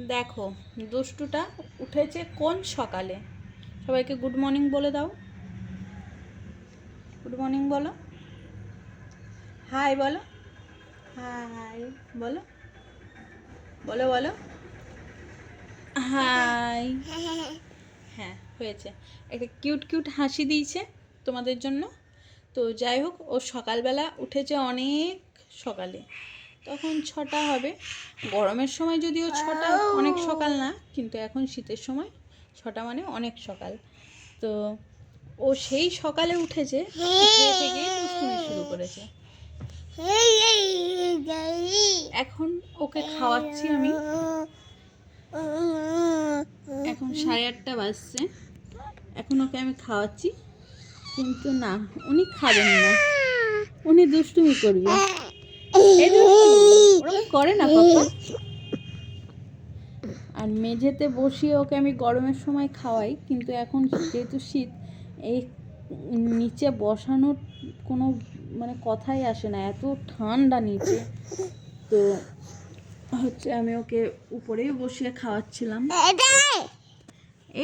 দেখো, দুষ্টুটা উঠেছে কোন সকালে? সবাইকে গুড মর্নিং বলে দাও। গুড মর্নিং বলো। হাই বলো। হাই বলো। বলো বলো। হাই হ্যাঁ হয়েছে। একটা কিউট কিউট হাসি দিয়েছে তোমাদের জন্য। তো যাই হোক, ও সকালবেলা উঠেছে অনেক সকালে। তখন ছটা হবে। গরমের সময় যদিও ছটা অনেক সকাল না, কিন্তু এখন শীতের সময় ছটা মানে অনেক সকাল। তো ও সেই সকালে উঠেছে থেকে শুরু করেছে। এখন ওকে খাওয়াচ্ছি আমি। এখন সাড়ে আটটা বাজছে। এখন ওকে আমি খাওয়াচ্ছি, কিন্তু না, উনি খাবেন না। উনি দুষ্টুমি করবে। ওরকম করে না পাপা আর মেঝেতে বসিয়ে ওকে আমি গরমের সময় খাওয়াই কিন্তু এখন যেহেতু শীত এই নিচে বসানোর কোনো মানে কথাই আসে না এত ঠান্ডা নিচে। তো হচ্ছে আমি ওকে উপরেই বসিয়ে খাওয়াচ্ছিলাম।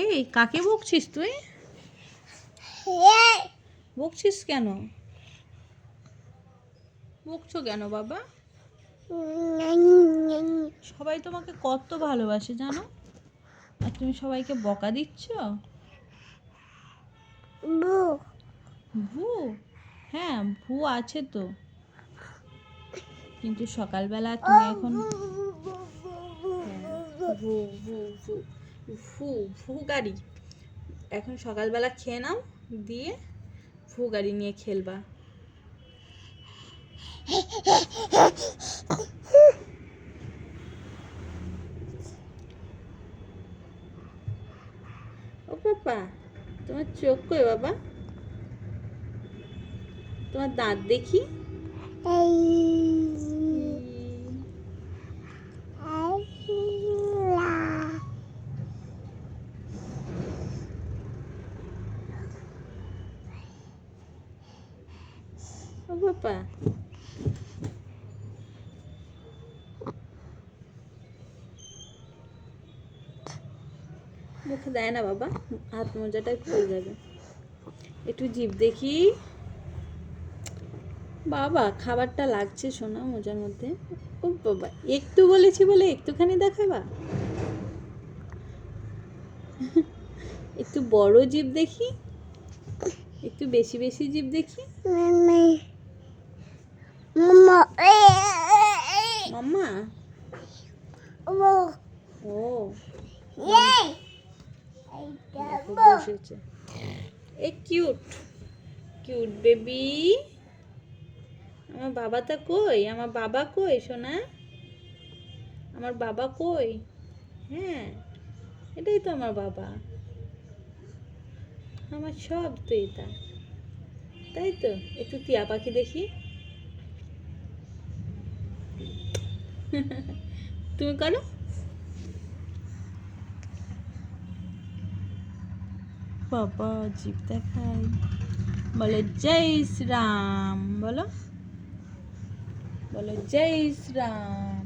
এই কাকে বকছিস তুই? বকছিস কেন? বকছো কেন বাবা? সবাই তোমাকে কত ভালোবাসে জানো? আর তুমি সবাইকে বকা দিচ্ছ? ভু? হ্যাঁ ভু আছে তো। কিন্তু সকালবেলা তুমি এখন ভু ভু ভু ভু ভু গাড়ি। এখন সকালবেলা খেয়ে নাও, দিয়ে ভু গাড়ি নিয়ে খেলবা। ও পাপা তোমার চোখ কই বাবা তোমার দাঁত দেখি ও পাপা মুখে দেয় না বাবা, হাত মোজাটাই খুলে যাবে। একটু জিভ দেখি। বাবা, খাবারটা লাগছে শোনা মোজার মধ্যে। ও বাবা, একটু বলেছি বলে একটুখানি দেখাবা? একটু বড় জিভ দেখি, একটু বেশি বেশি জিভ দেখি মাম্মা ও দেখো বসেছে এ কিউট। Cute baby. আমার বাবাটা কই? আমার বাবা কই, সোনা? আমার বাবা কই? হ্যাঁ এটাই তো আমার বাবা। আমার সব তো এটা। তাই তো? একটু টিয়া পাখি দেখি। তুমি করো। বাবা জিপ দেখাই বলো জয় শ্রীরাম। বলো। বলো জয় শ্রীরাম।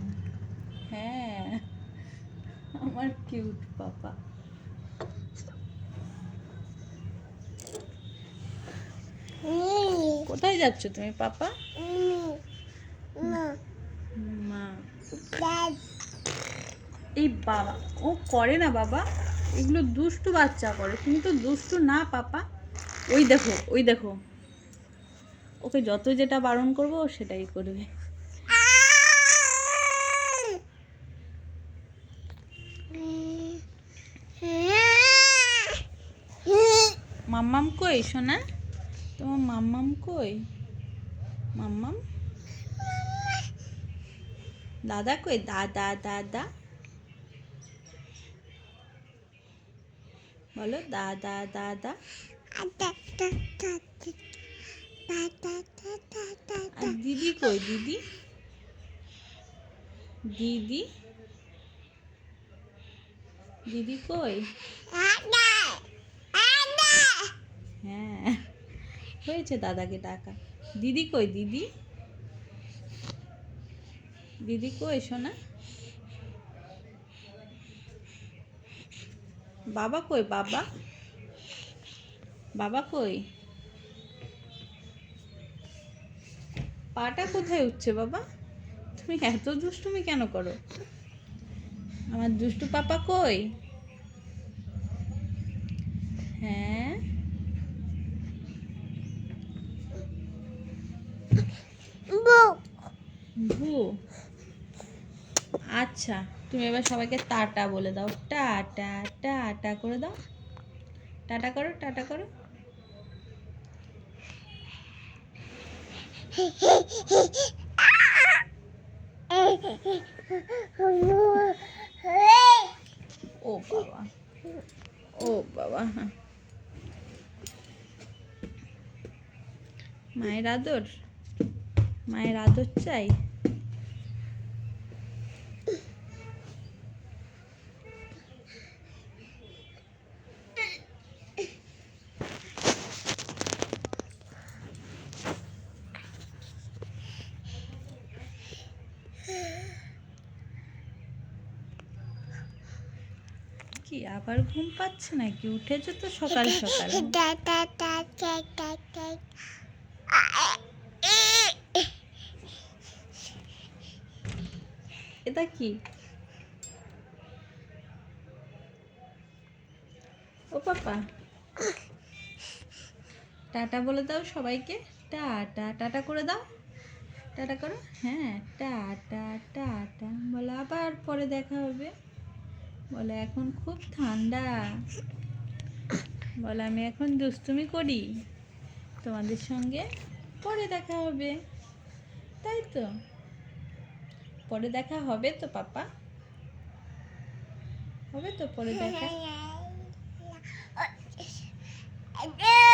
হ্যাঁ আমার কিউট পাপা কোথায় যাচ্ছ তুমি পাপা? মা। এই বাবা ও করে না বাবা? এগুলো দুষ্টু বাচ্চা করে। তুমি তো দুষ্টু না, পাপা। ওই দেখো ওই দেখো। ওকে যত যেটা বারণ করব সেটাই করবে। মাম্মাম কই, সোনা? তোমার মাম্মাম কই? মাম্মাম? দাদা কই? দাদা দাদা বলো দাদা দাদা আর দিদি কই, দিদি? দিদি? দিদি কই? হ্যাঁ হয়েছে দাদাকে ডাকা। দিদি কই, দিদি? দিদি কই শোনা বাবা কই বাবা? বাবা কই? পাটা কোথায় উঠছে বাবা? তুমি এত দুষ্টুমি কেন করো? আমার দুষ্টু পাপা কই? হ্যাঁ? আচ্ছা। তুমি এবার সবাইকে টাটা বলে দাও। টাটা টাটা করে দাও। টাটা করো টাটা করো। ও বাবা ও বাবা হ্যাঁ। মায়ের আদর মায়ের আদর চাই। কি আবার ঘুম পাচ্ছে নাকি? উঠেছো তো সকাল সকাল। এটা কি? ও পাপা। টাটা বলে দাও সবাইকে। টাটা টাটা করে দাও। টাটা করো। হ্যাঁ টাটা টাটা। বলে আবার পরে দেখা হবে। বলে, এখন খুব ঠান্ডা। বলে, আমি এখন দুষ্টুমি করি। তোমাদের সঙ্গে পরে দেখা হবে। তাই তো। পরে দেখা হবে তো, পাপা? হবে তো পরে দেখা?